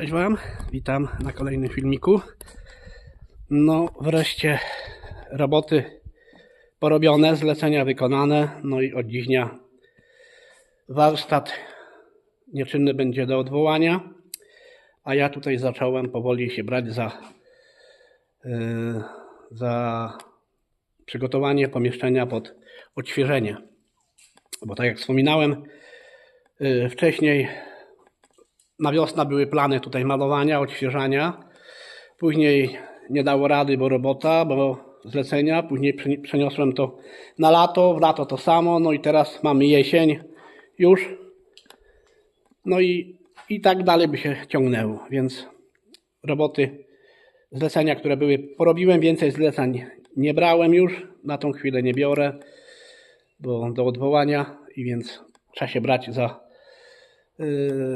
Cześć Wam, witam na kolejnym filmiku. No, wreszcie roboty porobione, zlecenia wykonane. No i od dziś dnia warsztat nieczynny będzie do odwołania. A ja tutaj zacząłem powoli się brać za, yy, za przygotowanie pomieszczenia pod odświeżenie. Bo tak jak wspominałem yy, wcześniej, na wiosnę były plany tutaj malowania, odświeżania. Później nie dało rady, bo robota, bo zlecenia. Później przeni- przeniosłem to na lato, w lato to samo. No i teraz mamy jesień już. No i, i tak dalej by się ciągnęło. Więc roboty, zlecenia, które były, porobiłem. Więcej zleceń nie brałem już. Na tą chwilę nie biorę, bo do odwołania i więc trzeba się brać za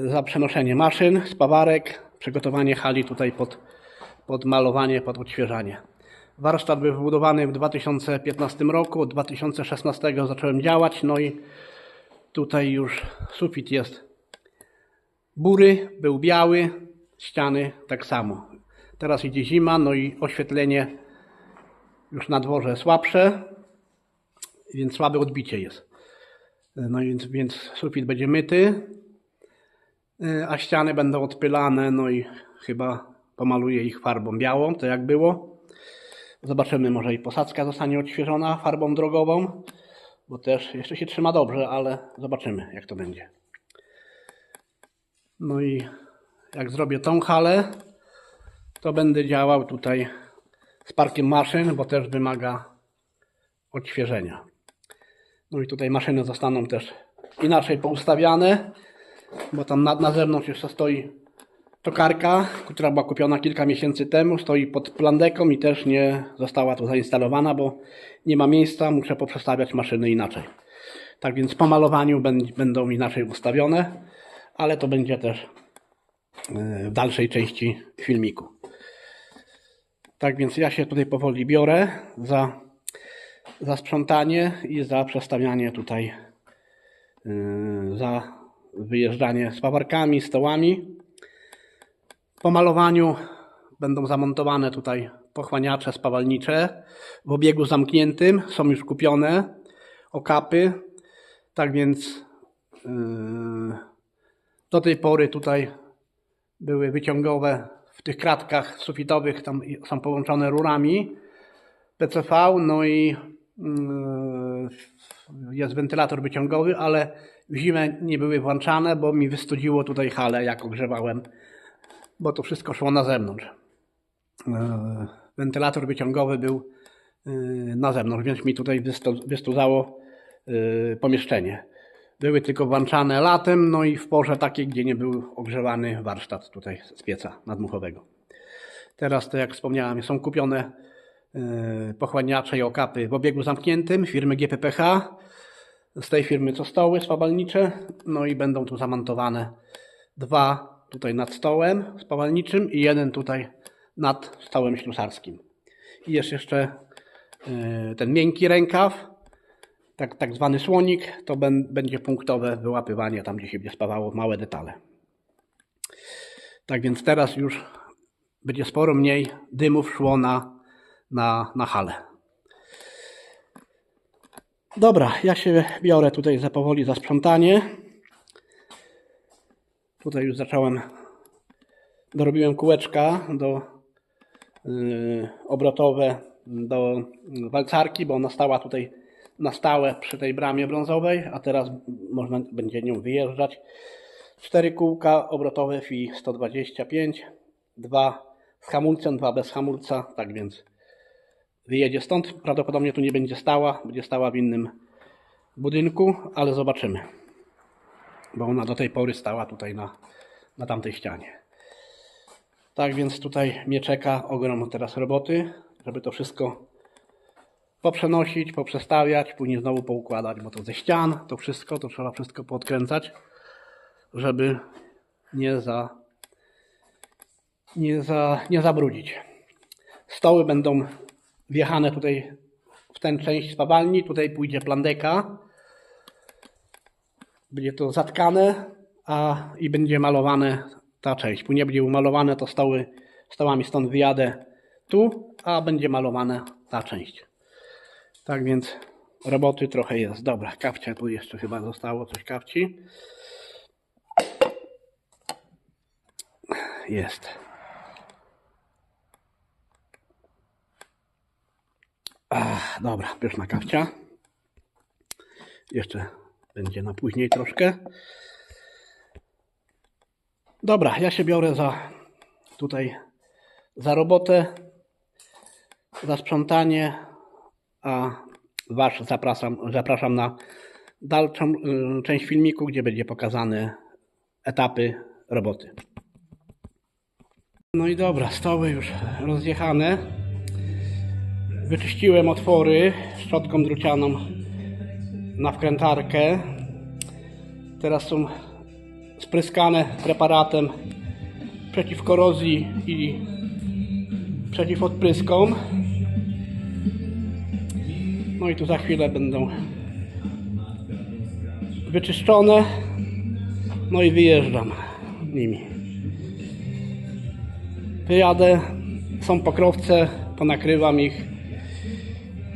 za przenoszenie maszyn, spawarek, przygotowanie hali tutaj pod, pod malowanie, pod odświeżanie. Warsztat był wybudowany w 2015 roku, od 2016 zacząłem działać, no i tutaj już sufit jest bury, był biały, ściany tak samo. Teraz idzie zima, no i oświetlenie już na dworze słabsze, więc słabe odbicie jest. No więc, więc sufit będzie myty, Y, a ściany będą odpylane, no i chyba pomaluję ich farbą białą, to jak było. Zobaczymy, może i posadzka zostanie odświeżona farbą drogową, bo też jeszcze się trzyma dobrze, ale zobaczymy, jak to będzie. No i jak zrobię tą halę, to będę działał tutaj z parkiem maszyn, bo też wymaga odświeżenia. No i tutaj maszyny zostaną też inaczej poustawiane bo tam na, na zewnątrz jeszcze stoi tokarka, która była kupiona kilka miesięcy temu, stoi pod plandeką i też nie została tu zainstalowana, bo nie ma miejsca, muszę poprzestawiać maszyny inaczej. Tak więc po malowaniu będ- będą inaczej ustawione, ale to będzie też yy, w dalszej części filmiku. Tak więc ja się tutaj powoli biorę za, za sprzątanie i za przestawianie tutaj, yy, za wyjeżdżanie z pawarkami, stołami. Po malowaniu będą zamontowane tutaj pochłaniacze spawalnicze w obiegu zamkniętym. Są już kupione okapy. Tak więc yy, do tej pory tutaj były wyciągowe w tych kratkach sufitowych, tam są połączone rurami PCV, no i yy, jest wentylator wyciągowy, ale w zimę nie były włączane, bo mi wystudziło tutaj halę, jak ogrzewałem, bo to wszystko szło na zewnątrz. Yy, Wentylator wyciągowy był yy, na zewnątrz, więc mi tutaj wystu- wystudzało yy, pomieszczenie. Były tylko włączane latem, no i w porze takiej, gdzie nie był ogrzewany warsztat tutaj z pieca nadmuchowego. Teraz, to jak wspomniałem, są kupione pochłaniacze i okapy w obiegu zamkniętym firmy GPPH. Z tej firmy co stoły spawalnicze. No i będą tu zamontowane dwa tutaj nad stołem spawalniczym i jeden tutaj nad stołem ślusarskim. I jest jeszcze yy, ten miękki rękaw, tak, tak zwany słonik, to będzie punktowe wyłapywanie tam, gdzie się będzie spawało małe detale. Tak więc teraz już będzie sporo mniej dymów szło na, na, na halę. Dobra, ja się biorę tutaj za powoli za sprzątanie. Tutaj już zacząłem, dorobiłem kółeczka do yy, obrotowe do walcarki, bo ona stała tutaj na stałe przy tej bramie brązowej, a teraz można będzie nią wyjeżdżać. Cztery kółka obrotowe FI 125, dwa z hamulcem, dwa bez hamulca, tak więc wyjedzie stąd. Prawdopodobnie tu nie będzie stała, będzie stała w innym budynku, ale zobaczymy. Bo ona do tej pory stała tutaj na, na tamtej ścianie. Tak więc tutaj mnie czeka ogrom teraz roboty, żeby to wszystko poprzenosić, poprzestawiać, później znowu poukładać, bo to ze ścian, to wszystko, to trzeba wszystko podkręcać, żeby nie za nie, za, nie zabrudzić. Stoły będą wjechane tutaj w tę część spawalni. Tutaj pójdzie plandeka. Będzie to zatkane a, i będzie malowane ta część. Później będzie umalowane, to stoły, stołami stąd wyjadę tu, a będzie malowane ta część. Tak więc roboty trochę jest. Dobra, kapcia tu jeszcze chyba zostało, coś kapci. Jest. Dobra, pyszna kawcia. Jeszcze będzie na później troszkę. Dobra, ja się biorę za tutaj za robotę, za sprzątanie, a Was zapraszam, zapraszam na dalszą y, część filmiku, gdzie będzie pokazane etapy roboty. No i dobra, stoły już rozjechane. Wyczyściłem otwory szczotką drucianą na wkrętarkę. Teraz są spryskane preparatem przeciw korozji i przeciw odpryskom. No i tu za chwilę będą wyczyszczone. No i wyjeżdżam nimi. Wyjadę, są pokrowce, ponakrywam ich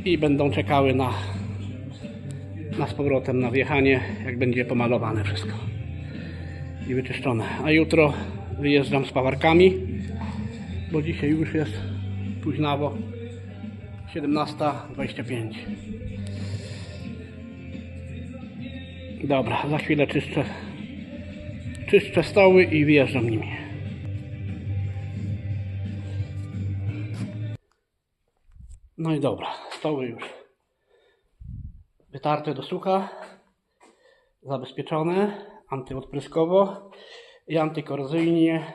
i będą czekały na, na z powrotem na wjechanie, jak będzie pomalowane wszystko i wyczyszczone. A jutro wyjeżdżam z pawarkami, bo dzisiaj już jest późnawo 17.25. Dobra, za chwilę czyszczę, czyszczę stoły i wyjeżdżam nimi. No i dobra, stoły już wytarte do sucha, zabezpieczone antyodpryskowo i antykorozyjnie.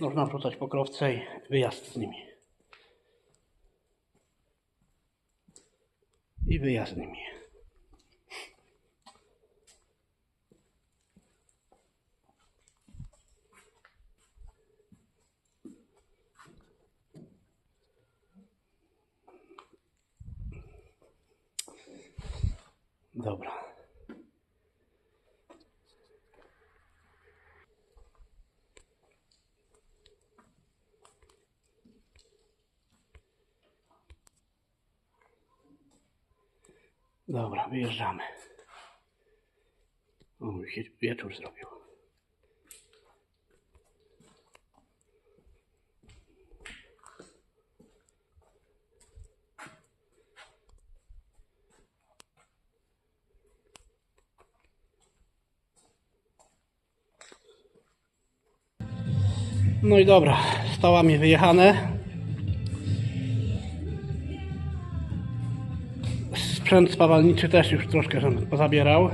Można wrzucać pokrowce i wyjazd z nimi. I wyjazd z nimi. Dobra. Dobra, wyjeżdżamy. O, już się wieczór zrobił. No i dobra, stołami wyjechane. Sprzęt spawalniczy też już troszkę pozabierał.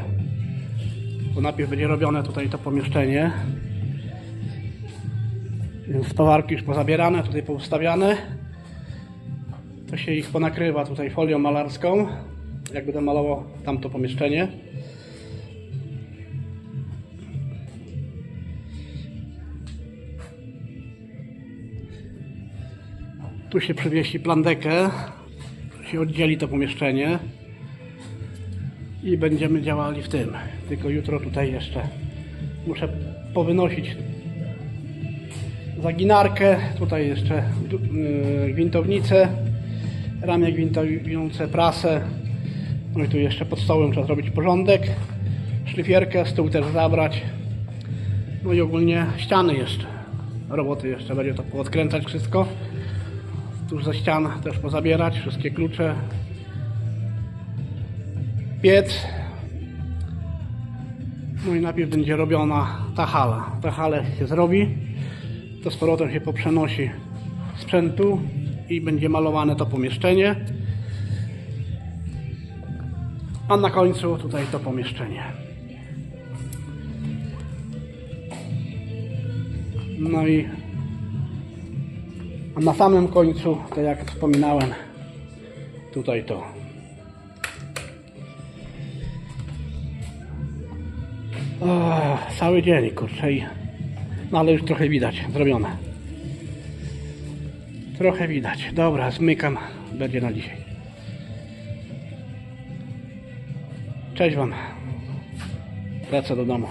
Bo najpierw będzie robione tutaj to pomieszczenie. Więc spawarki już pozabierane, tutaj poustawiane. To się ich ponakrywa tutaj folią malarską. Jak będę malował tamto pomieszczenie. Tu się przywiesi plandekę, się oddzieli to pomieszczenie. I będziemy działali w tym. Tylko jutro tutaj jeszcze muszę powynosić zaginarkę, tutaj jeszcze yy, gwintownicę, ramię gwintujące, prasę, no i tu jeszcze pod stołem trzeba zrobić porządek, szlifierkę, stół też zabrać, no i ogólnie ściany jeszcze, roboty jeszcze, będzie to odkręcać wszystko tuż ze ścian też pozabierać wszystkie klucze. Piec. No i najpierw będzie robiona ta hala. Ta hala się zrobi, to z powrotem się poprzenosi sprzętu i będzie malowane to pomieszczenie. A na końcu tutaj to pomieszczenie. No i a na samym końcu, tak jak wspominałem, tutaj to. O, cały dzień, kurczę. i- No ale już trochę widać, zrobione. Trochę widać. Dobra, zmykam. Będzie na dzisiaj. Cześć Wam. Lecę do domu.